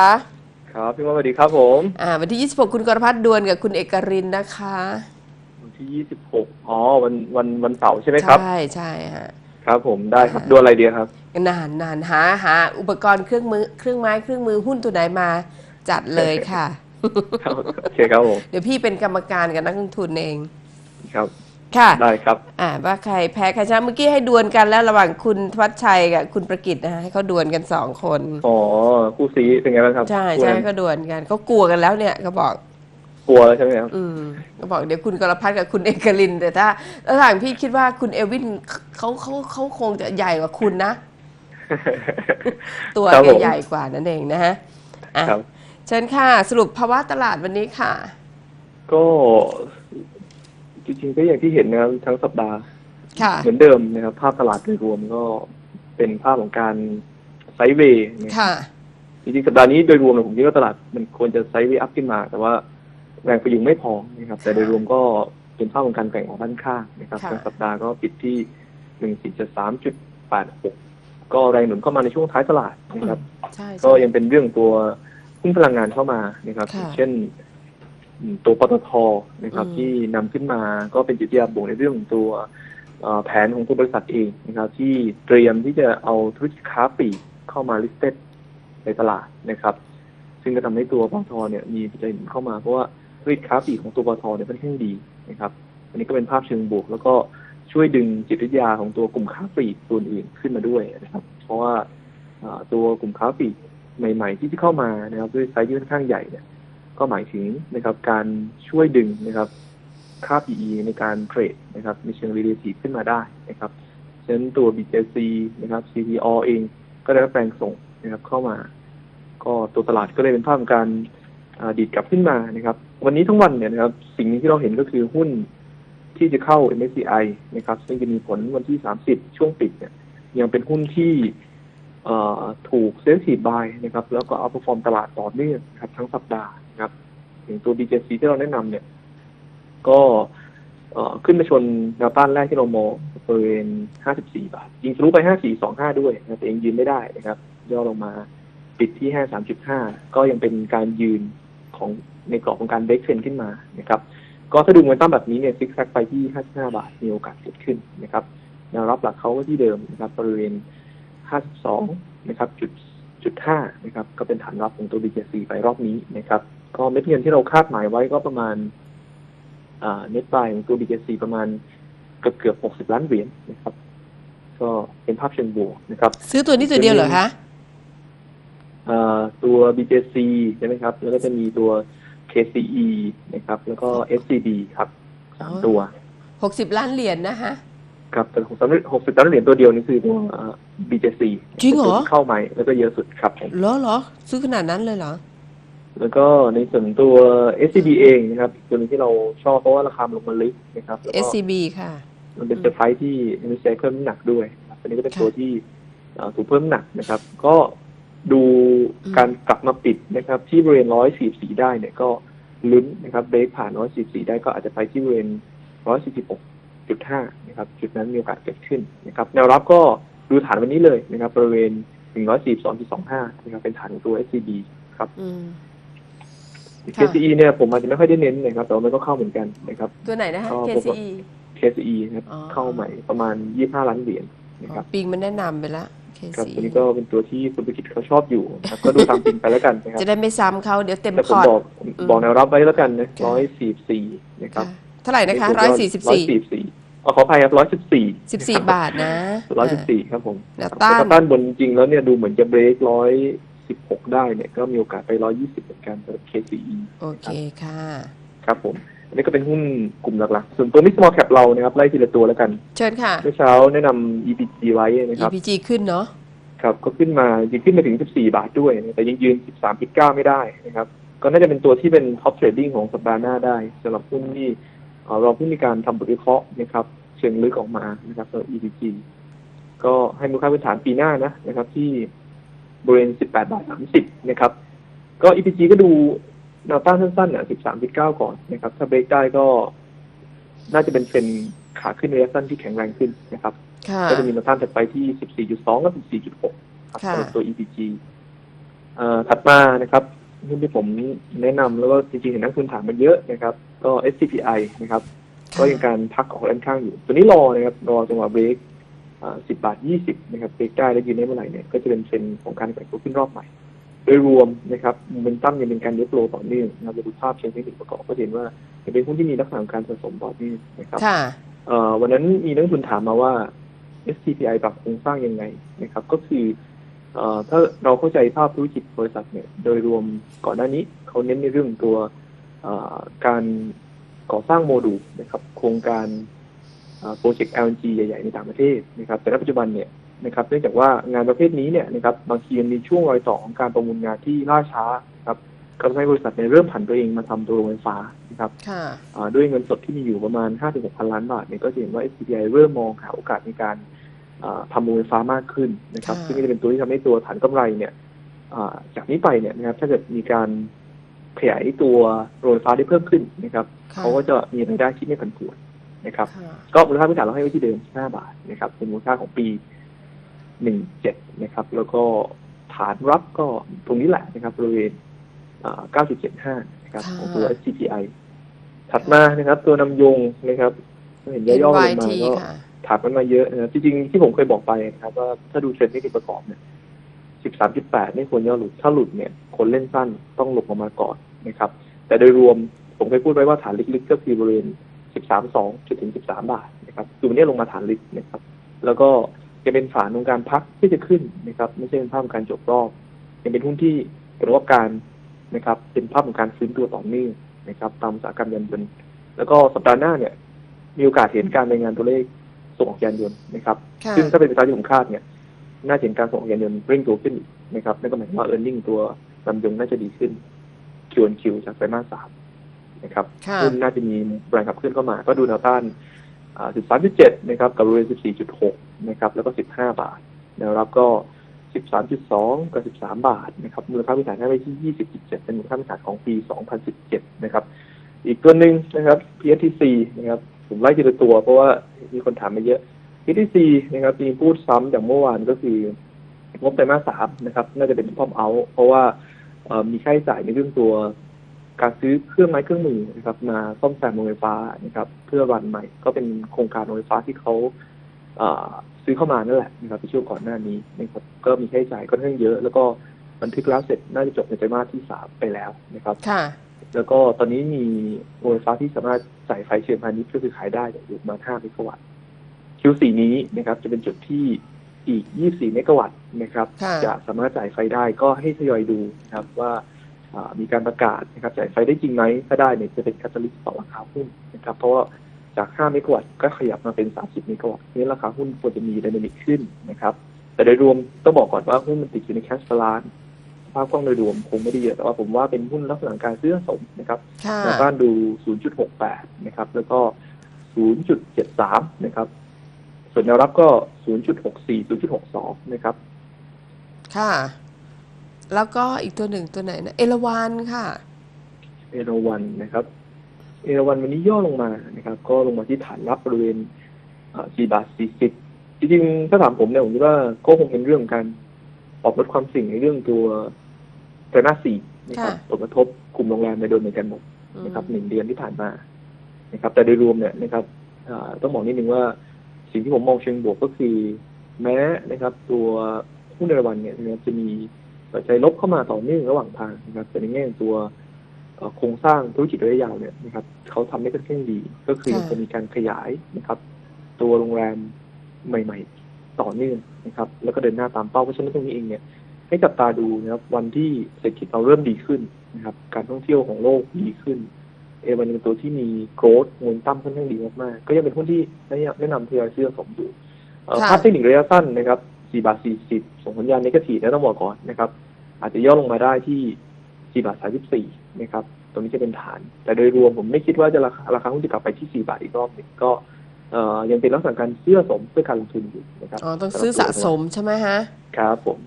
คะครับพี่มดสวัสดีครับผมอ่าวันที่ 26 คุณกรพัฒน์ดวลกับคุณเอกรินนะคะวันที่ 26อ๋อวันวันวันเสาร์ใช่ไหมครับ ใช่ใช่ฮะ ครับ ผมได้ครับดูอะไรเดียครับ นานนานหาหาอุปกรณ์เครื่องมือเครื่องไม้เครื่องมือหุ้นตัวไหนมาจัดเลยค่ะครับโอเคครับผมเดี๋ยวพี่เป็นกรรมการกับนักลงทุนเอง ครับ ค่ะ ได้ครับ อ่าว่าใครแพ้ใครชนะเมื่อกี้ให้ดวลกันแล้วระหว่างคุณทวัชชัยกับคุณประกิตนะฮะให้เขาดวลกันสองคน อ๋อคู่ซีเป็นไงบ้างครับใช่คู่ใช่นั้นก็ดวลกันเขากลัวกันแล้วเนี่ยเขาบอก กลัวแล้วใช่ไหมครับ อืมก็บอกเดี๋ยวคุณกรพัฒน์กับคุณเอกลิน แต่ถ้าถ้าทางพี่คิดว่าคุณเอวินเขาเขาเขาคงจะใหญ่กว่าคุณนะ ตัวครับแกผม ใหญ่กว่านั่นเองนะฮะอะครับ เชิญค่ะ สรุปภาวะตลาดวันนี้ค่ะ ก็ จริงๆก็อย่างที่เห็นนะครับทั้งสัปดาห์ ค่ะ เหมือนเดิมนะครับ ภาพตลาดโดยรวมก็เป็นภาพของการไซด์เวย์นะครับค่ะ จริงๆสัปดาห์นี้โดยรวมเนี่ยผมคิดว่าตลาดมันควรจะไซด์เวย์อัพขึ้นมา แต่ว่าแรงพยุงไม่พอนะครับ แต่โดยรวมก็เป็นภาพของการแข่งของด้านข้างนะครับค่ะ ทั้งสัปดาห์ก็ปิดที่หนึ่งสี่จุดสามจุดแปดหกก็แรงหนุนเข้ามาในช่วงท้ายตลาดนะครับ ใช่ก็ใช่ยังเป็นเรื่องตัวหุ้นพลังงานเข้ามานะครับ ค่ะ เช่นอืม ตัวปตทนะครับอืมที่นำขึ้นมาก็เป็นจิตวิทยาบวกในเรื่องของตัวเอ่อแผนของตัวบริษัทเองนะครับ ที่เตรียมที่จะเอาธุรกิจค้าปลีกเข้ามา listed ในตลาดนะครับ ซึ่งก็ทำให้ตัวปตทเนี่ยมีปัจจัยหนุนเข้ามาเพราะว่าธุรกิจค้าปลีกของตัวปตทเนี่ยค่อนข้างดีนะครับ อันนี้ก็เป็นภาพเชิงบวก แล้วก็ช่วยดึงจิตวิทยาของตัวกลุ่มค้าปลีกตัวอื่นขึ้นมาด้วยนะครับ เพราะว่าอ่าตัวกลุ่มค้าปลีกใหม่ ๆ ที่จะเข้ามานะครับด้วยไซส์ที่ค่อนข้างใหญ่เนี่ย ก็หมายถึงนะครับการช่วยดึงนะครับค่า PE ในการเทรดนะครับในเชิง relative ขึ้นมาได้นะครับฉะนั้นตัว BJC นะครับ CPO เองก็ได้รับแรงส่งนะครับเข้ามา ก็ตัวตลาดก็เลยเป็นภาพของการดีดกลับขึ้นมานะครับ วันนี้ทั้งวันเนี่ยนะครับ สิ่งนึงที่เราเห็นก็คือหุ้นที่จะเข้า MSCI นะครับ ซึ่งจะมีผลวันที่ 30 ช่วงปิดเนี่ย ยังเป็นหุ้นที่ถูกเซ็นซีบายนะครับ แล้วก็เอาพฟอร์มตลาดต่อเนื่องครับทั้งสัปดาห์ ครับอย่างตัว BJC ที่เราแนะนำเนี่ย ก็เอ่อขึ้นมาชนแนวต้านแรกที่เรามองบริเวณ 54 บาท ยิงทะลุไป 5425 ด้วยนะแต่ยังยืนไม่ได้นะครับ ย่อลงมาปิดที่ 53.5 ก็ยังเป็นการยืนของในกรอบของการเบรกเทรนขึ้นมานะครับ ก็ถ้าดูโมเมนตัมแบบนี้เนี่ยซิกแซกไปที่ 55 บาท มีโอกาสเกิดขึ้นนะครับแนวรับหลักเขาก็ที่เดิมนะครับบริเวณ 52 นะครับจุดจุด5นะครับ ก็เป็นฐานรับของตัว BJC ไปรอบนี้นะครับ ก็เม็ดเงินที่เราคาดหมายไว้ก็ประมาณอ่าเน็ตบายของตัว BJC ประมาณเกือบเกือบ60ล้านเหรียญนะครับ ก็เป็นภาพเชิงบวกนะครับ ซื้อตัวนี้ตัวเดียวเหรอคะอ่าตัว BJC ใช่ไหมครับ แล้วก็จะมีตัว KCE นะครับ แล้วก็ SCB ครับสามอ๋อตัว60ล้านเหรียญนะคะครับแต่ของสำเร็จ60ล้านเหรียญตัวเดียวนี่คือตัวอ่า BJC จริงเหรอป็นตัวที่เข้าใหม่แล้วก็เยอะสุดครับผมเหรอเหรอซื้อขนาดนั้นเลยเหรอ แล้วก็ในส่วนตัว SCB เองนะครับอีกตัวหนึงที่เราชอบเพราะว่าราคามันลงมาลึกนะครับแล้วก็ SCB ค่ะ มันเป็นเซอร์ไพรส์ที่มีใช้เพิ่มน้ำหนักด้วยนะครับอันนี้ก็เป็นค่ะ ตัวที่เอ่อถูกเพิ่มน้ำหนักนะครับ ก็ดูอืมการกลับมาปิดนะครับ ที่บริเวณ 144 ได้เนี่ยก็ลุ้นนะครับเบรกผ่าน 144 ได้ก็อาจจะไปที่บริเวณ 146.5 นะครับ จุดนั้นมีโอกาสเกิดขึ้นนะครับ แนวรับก็ดูฐานวันนี้เลยนะครับ บริเวณ 142.25 นะครับ เป็นฐานของตัว SCB ครับ อืมค่ะ KCE เนี่ยผมอาจจะไม่ค่อยได้เน้นนะครับแต่ว่ามันก็เข้าเหมือนกันนะครับ ตัวไหนนะคะก็ KCE KCE นะครับอ๋อ เข้าใหม่ประมาณ 25 ล้านเหรียญนะอ๋ครัอบปิงมันแนะนำไปแล้ว ครับ KCE ตัวนี้ก็เป็นตัวที่คุณประกิตเขาชอบอยู่นะครับก็ดูตามจริงไปแล้วกันนะครับจะได้ไม่ซ้ำเขาเดี๋ยวเต็มแต่พผมอร์ต บอกอืมบอกแนวรับไว้แล้วกันนะค่ะ ร้อยสี่สี่นะครับค่ะเท่าไหร่นะคะร้อยสี่สิบสี่144อ๋อขออภัยครับร้อยสิบสี่14บาทนะร้อยสิบสี่ครับผมแนวต้านแต้านบนจริงๆแล้วเนี่ยดูเหมือนจะเบรกร้อย สิบหกได้เนี่ยก็มีโอกาสไปร้อยยี่สิบเหมือนกันสำหรับ KCE โอเคค่ะ ครับผม อันนี้ก็เป็นหุ้นกลุ่มหลักๆ ส่วนตัว mid small cap เรานะครับ ไล่ทีละตัวแล้วกัน เชิญค่ะ เมื่อเช้าแนะนำ EPG ไว้นะครับ EPG ขึ้นเนาะ ครับ ก็ขึ้นมาจริงขึ้นมาถึง 14 บาทด้วยนะแต่ยังยืน 13.9 ไม่ได้นะครับ ก็น่าจะเป็นตัวที่เป็นท็อปเทรดดิ้งของสัปดาห์หน้าได้สำหรับหุ้นที่เอ่อเราเพิ่งมีการทำบทวิเคราะห์นะครับ เชิงลึกออกมานะครับสำหรับ EPG ก็ให้มูลค่าพื้นฐานปีหน้านะนะครับที่ บริเวณ 18 บาท 30 นะครับ ก็ EPG ก็ดูแนวต้านสั้นๆอะ13.9ก่อนนะครับ ถ้าเบรกได้ก็ น่าจะเป็นเทรนด์ขาขึ้นระยะสั้นที่แข็งแรงขึ้นนะครับค่ะก็จะมีแนวต้านถัดไปที่ 14.2 กับ 14.6 ครับค่ะสำหรับตัว EPG เอ่อถัดมานะครับหุ้นที่ผมแนะนำแล้วก็จริงๆเห็นนักทุนถามมันเยอะนะครับ ก็ SCPI นะครับ ก็ยังการพักของด้านข้างอยู่ ตัวนี้รอนะครับ รอจังหวะเบรก สิบบาทยี่สิบนะครับเบรกได้แล้วยืนได้เมื่อไหร่เนี่ยก็จะเป็นเทรนด์ของการแข่งขันขึ้นรอบใหม่ โดยรวมนะครับโมเมนตัมยังเป็นการยกโลต่อเนื่องนะครับเราดูภาพเชิงเทคนิคประกอบก็จะเห็นว่ายังเป็นหุ้นที่มีลักษณะของการสะสมต่อเนื่องนะครับค่ะเอ่อวันนั้นมีนักลงทุนถามมาว่า STPI ปรับโครงสร้างยังไงนะครับ ก็คือเอ่อถ้าเราเข้าใจภาพธุรกิจบริษัทเนี่ย โดยรวมก่อนหน้านี้เขาเน้นในเรื่องตัวเอ่อการก่อสร้างโมดูลนะครับ โครงการ โปรเจกต์ LNG ใหญ่ๆในต่างประเทศนะครับแต่ณปัจจุบันเนี่ยนะครับเนื่องจากว่างานประเภทนี้เนี่ยนะครับบางทีมันมีช่วงรอยต่อของการประมูลงานที่ล่าช้านะครับก็ทำให้บริษัทเนี่ยเริ่มผันตัวเองมาทำตัวโรงไฟฟ้านะครับค่ะอ่าด้วยเงินสดที่มีอยู่ประมาณ 5-6 พันล้านบาทเนี่ยก็จะเห็นว่า SCBI เริ่มมองหาโอกาสในการอ่าทำโรงไฟฟ้ามากขึ้นนะครับค่ะซึ่งก็จะเป็นตัวที่ทำให้ตัวฐานกำไรเนี่ยอ่าจากนี้ไปเนี่ยนะครับถ้าเกิดมีการขยายตัวโรงไฟฟ้าได้เพิ่มขึ้นนะครับค่ะเขาก็จะมีรายได้ที่ไม่ผันผวน นะครับค่ะก็มูลค่าพื้นฐานเราให้ไว้ที่เดิม 5 บาทนะครับ เป็นมูลค่าของปี 17 นะครับ แล้วก็ฐานรับก็ตรงนี้แหละนะครับบริเวณอ่า9.75 นะครับ ของตัว SCPI ถัดมานะครับ ตัวนำยงนะครับเห็นย่อๆลงมา NYT ก็ค่ะถามกันมาเยอะนะครับจริงๆ ที่ผมเคยบอกไปนะครับว่าถ้าดูเทรนด์เทคนิคประกอบเนี่ย 13.8 ไม่ควรย่อหลุด ถ้าหลุดเนี่ย คนเล่นสั้นต้องหลบออกมาก่อนนะครับ แต่โดยรวมผมเคยพูดไว้ว่าฐานลึกๆ ก็คือบริเวณ 13.2จุดถึง13บาทนะครับคือวันนี้ลงมาฐานลึกนะครับ แล้วก็จะเป็นฐานของการพักที่จะขึ้นนะครับ ไม่ใช่เป็นภาพของการจบรอบยังเป็นหุ้นที่ประกอบการนะครับ เป็นภาพของการฟื้นตัวต่อเนื่องนะครับ ตามอุตสาหกรรมยานยนต์แล้วก็สัปดาห์หน้าเนี่ยมีโอกาสเห็นการรายงานตัวเลขส่งออกยานยนต์นะครับค่ะซึ่งถ้าเป็นไปตามที่ผมคาดเนี่ย น่าจะเห็นการส่งออกยานยนต์เร่งตัวขึ้นอีกนะครับนั่นก็หมายความว่าเออร์เน็งตัวลำยงน่าจะดีขึ้นคิวคิวจากไตรมาสสาม นะครับค่ะหุ้นน่าจะมีแรงขับเคลื่อนเข้ามา ก็ดูแนวต้านอ่า13.7นะครับ กับบริเวณ14.6นะครับ แล้วก็15บาทแนวรับก็13.2กับ13บาทนะครับมูลค่าพื้นฐานให้ไว้ที่20.7เป็นมูลค่าพื้นฐานของปี2017นะครับ อีกตัวหนึ่งนะครับ PSTC นะครับผมไล่ทีละตัวเพราะว่ามีคนถามมาเยอะ PSTC นะครับจริงๆพูดซ้ำอย่างเมื่อวานก็คืองบไตรมาสสามนะครับ น่าจะเป็นพอมเอา เพราะว่าเอ่อมีค่าใช้จ่ายในเรื่องตัว การซื้อเครื่องไม้เครื่องมือนะครับมาซ่อมแซมโรงไฟฟ้านะครับ เพื่อรันใหม่ ก็เป็นโครงการโรงไฟฟ้าที่เขาเอ่อซื้อเข้ามานั่นแหละนะครับในช่วงก่อนหน้านี้นะครับก็มีค่าใช้จ่ายค่อนข้างเยอะ แล้วก็บันทึกแล้วเสร็จน่าจะจบในไตรมาสที่สามไปแล้วนะครับค่ะแล้วก็ตอนนี้มีโรงไฟฟ้าที่สามารถจ่ายไฟเชิงพาณิชย์ก็คือขายได้อยู่ประมาณ5เมกะวัตต์ Q4 นี้นะครับ จะเป็นจุดที่อีก 24 เมกะวัตต์นะครับค่ะจะสามารถจ่ายไฟได้ก็ให้ทยอยดูนะครับว่าอ่า มีการประกาศนะครับจ่ายไฟได้จริงไหมถ้าได้เนี่ยจะเป็นคาตาลิสต์ต่อราคาหุ้นนะครับเพราะว่าจาก 5 เมกะวัตต์ก็ขยับมาเป็น 30 เมกะวัตต์นี้ราคาหุ้นควรจะมีไดนามิกขึ้นนะครับแต่โดยรวมต้องบอกก่อนว่าหุ้นมันติดอยู่ในแคชฟลานภาพกล้องโดยรวมคงไม่ได้เยอะแต่ว่าผมว่าเป็นหุ้นลักษณะการซื้อสะสมนะครับค่ะแนวต้านดู 0.68 นะครับ แล้วก็ 0.73 นะครับ ส่วนแนวรับก็ 0.64 0.62 นะครับ ค่ะ แล้วก็อีกตัวหนึ่งตัวไหนนะเอราวันค่ะ เอราวันนะครับ เอราวันวันนี้ย่อลงมานะครับ ก็ลงมาที่ฐานรับบริเวณ4บาท40จริงๆถ้าถามผมเนี่ยผมคิดว่าก็คงเป็นเรื่องของการปรับลดความเสี่ยงในเรื่องตัวไตรมาสสี่นะครับค่ะผลกระทบกลุ่มโรงแรมในโดนเหมือนกันหมดนะครับอืมหนึ่งเดือนที่ผ่านมานะครับ แต่โดยรวมเนี่ยนะครับอ่าต้องบอกนิดนึงว่าสิ่งที่ผมมองเชิงบวกก็คือ แม้นะครับ ตัวหุ้นในรวันเนี่ยนะครับจะมี ปัจจัยลบเข้ามาต่อเนื่องระหว่างทางนะครับแต่ในแง่ของตัวเอ่อโครงสร้างธุรกิจระยะยาวเนี่ยนะครับเขาทำได้ค่อนข้างดี ก็คือค่ะจะมีการขยายนะครับ ตัวโรงแรมใหม่ ๆ ต่อเนื่องนะครับ แล้วก็เดินหน้าตามเป้าเพราะฉะนั้นตรงนี้เองเนี่ยให้จับตาดูนะครับวันที่เศรษฐกิจเราเริ่มดีขึ้นนะครับ การท่องเที่ยวของโลกดีขึ้น เอวันเป็นตัวที่มีโกรดมูลตั้มค่อนข้างดีมากๆก็ยังเป็นหุ้นที่แนะนำแนะนำทยอยซื้อสะสมอยู่เอ่อค่ะภาพเทคนิคระยะสั้นนะครับ 4บาท40ส่งสัญญาณนกาทีฟนะต้องบอกก่อนนะครับ อาจจะย่อลงมาได้ที่ 4 บาท 34 นะครับ ตรงนี้จะเป็นฐาน แต่โดยรวมผมไม่คิดว่าจะราคาราคาหุ้นจะกลับไปที่ 4 บาทอีกรอบหนึ่งก็เอ่อยังเป็นลักษณะการซื้อสะสมเพื่อการลงทุนอยู่นะครับอ๋อต้องซื้อสะสมใช่ไหมฮะ ครับผม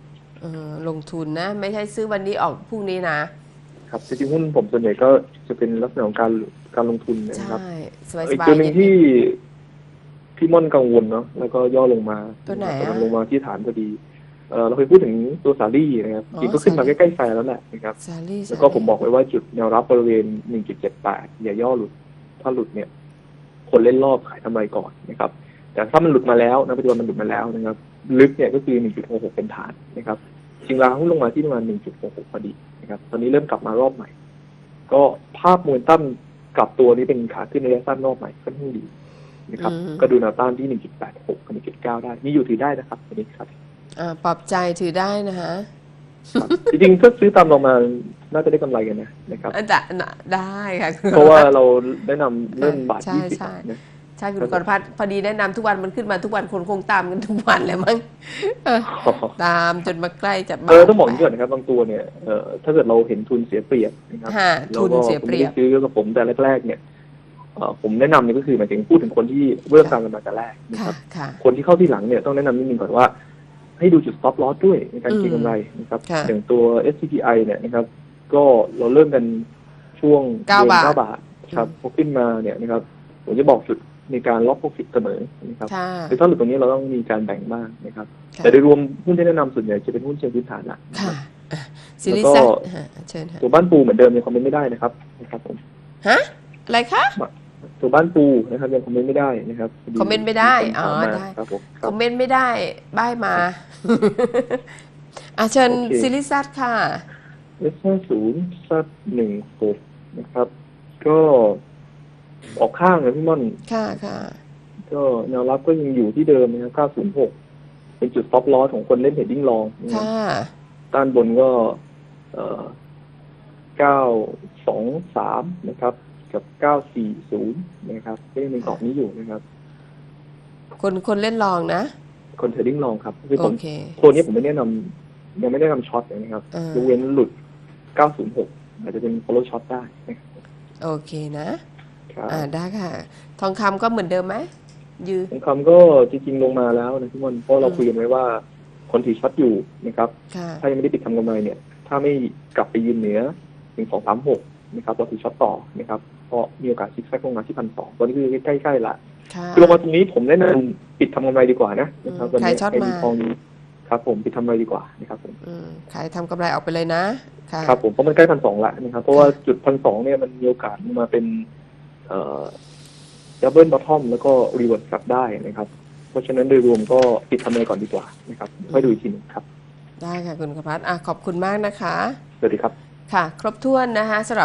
เออลงทุนนะ ไม่ใช่ซื้อวันนี้ออกพรุ่งนี้นะ ครับจริงๆหุ้นผมส่วนใหญ่ก็จะเป็นลักษณะของการการลงทุนนะครับใช่สบายอีกสบายตัวหนึ่งที่ พี่ม่อนกังวลเนาะแล้วก็ย่อลงมาตัวไหนอะกำลังลงมาที่ฐานพอดีเอ่อเราเคยพูดถึงตัวสาลี่นะครับอ๋อจริงก็ขึ้นมาสาลี่ ใกล้ๆแฟร์แล้วแหละนะครับ ซาลี่แล้วก็ผมบอกไว้ว่าจุดแนวรับบริเวณ 1.78 อย่าย่อหลุด ถ้าหลุดเนี่ย คนเล่นรอบขายทำไรก่อนนะครับ แต่ถ้ามันหลุดมาแล้วนะปัจจุบันมันหลุดมาแล้วนะครับ ลึกเนี่ยก็คือ 1.66 เป็นฐานนะครับจริงราหุ้นลงมาที่ประมาณ 1.66 พอดีนะครับ ตอนนี้เริ่มกลับมารอบใหม่ ก็ภาพมวลตั้มกลับตัวนี้เป็นขาขึ้นระยะสั้นรอบใหม่ค่อนข้างดี นะครับก็ดูแนวต้านที่1.86กับ1.9ได้มีอยู่ถือได้นะครับอันนี้ครับอ่าปรับใจถือได้นะคะครับจริงๆถ้าซื้อตามลงมาน่าจะได้กำไรกันนะนะครับอะได้น่ะได้ค่ะคุณเพราะว่าเราแนะนำเรื่องบาทใช่ยี่สิบใช่นะใช่คุณกรพัฒน์พอดีแนะนำทุกวันมันขึ้นมาทุกวันคนคงตามกันทุกวันแหละมั้งเออตามจนมาใกล้จะเออต้องบอกอย่างนี้ก่อนนะครับบางตัวเนี่ยเอ่อถ้าเกิดเราเห็นทุนเสียเปรียบนะครับค่ะแล้วทุนก็เสียเปรียบผมไม่ได้ซื้อกับผมแต่แรกๆเนี่ยเอ่อ ผมแนะนำเนี่ยก็คือหมายถึงพูดถึงคนที่เริ่มตามกันมาแต่แรกนะคค่ะรับ ค่ะ คนที่เข้าที่หลังเนี่ยต้องแนะนำนิดนึงก่อนว่า ให้ดูจุด stop loss ด้วยในการเก็งกำไรนะครับ ค่ะ อย่างตัว SCPI เนี่ยนะครับ ก็เราเริ่มกันช่วงเก้าดือนบาท เก้าบาทครับพอขึ้นมาเนี่ยนะครับผมจะบอกจุดในการล็อก profit เสมอนะครับค่ะคือถ้าหลุดตรงนี้เราต้องมีการแบ่งบ้างนะครับค่ะแต่โดยรวมหุ้นที่แนะนำส่วนใหญ่จะเป็นหุ้นเชิงพื้นฐานหลักนะคค่ะรับ อะซิลิแล้วก็ซัตฮะเชิญค่ะตัวบ้านปูเหมือนเดิมยังคอมเมนต์ไม่ได้นะครับนะครับผม ฮะอะไรคะ ตัวบ้านปูนะครับยังคอมเมนต์ไม่ได้นะครับคอมเมนต์ไม่ได้คนถามอ๋อมาได้ครับผมคครับอมเมนต์ไม่ได้บ้ายมาอะเชิญโอเคซิลิซัตค่ะเอสห้าศูนย์ซัดหนึ่งหกนะครับ ก็ออกข้างนะพี่ม่อน ค่ะค่ะ ก็แนวรับก็ยังอยู่ที่เดิมนะครับเก้าศูนย์หกเป็นจุด stop loss ของคนเล่นเฮดดิ้งลองนะครับค่ะด้านบนก็ เอ่อเก้าสองสามนะครับ กับเก้าสี่ศูนย์นะครับก็ยังเป็นกรอบนี้อยู่นะครับ คนคนเล่นลองนะ คนเทรดดิ้งลองครับ คือโอผมเค ตัวนี้ผมไม่แนะนำยังไม่ได้นำช็อตเลยนะครับอ่ายกเว้นหลุด906อาจจะเป็น follow shot ได้นะครับโอเคนะ ครับอ่าได้ค่ะ ทองคำก็เหมือนเดิมไหมยือ ทองคำก็จริงๆลงมาแล้วนะทุกคนเพราะเราอืม คุยกันไว้ว่าคนถือช็อตอยู่นะครับ ค่ะ ถ้ายังไม่ได้ปิดทำกำไรเนี่ย ถ้าไม่กลับไปยืนเหนือถึง236นะครับเราถือช็อตต่อนะครับ เพราะมีโอกาสซิกแซกลงมาที่พันสองตอนนี้คือใกล้ๆละค่ะคือลงมาตรงนี้ผมแนะนำปิดทำกำไรดีกว่านะนะครับอืมวันนี้ขายช็อตให้มาทองอยู่ครับผมปิดทำกำไรดีกว่านะครับผมอืมขายทำกำไรออกไปเลยนะค่ะครับผมเพราะมันใกล้พันสองละนะครับเพราะว่าจุดพันสองเนี่ยมันมีโอกาสมาเป็นเอ่อดับเบิลบอททอมแล้วก็รีเวิร์สกลับได้นะครับ เพราะฉะนั้นโดยรวมก็ปิดทำอะไรก่อนดีกว่านะครับค่อยดูอีกทีหนึงครับ ได้ค่ะคุณกพัฒน์อะขอบคุณมากนะคะ สวัสดีครับ ค่ะ ครบถ้วนนะคะสำหรับ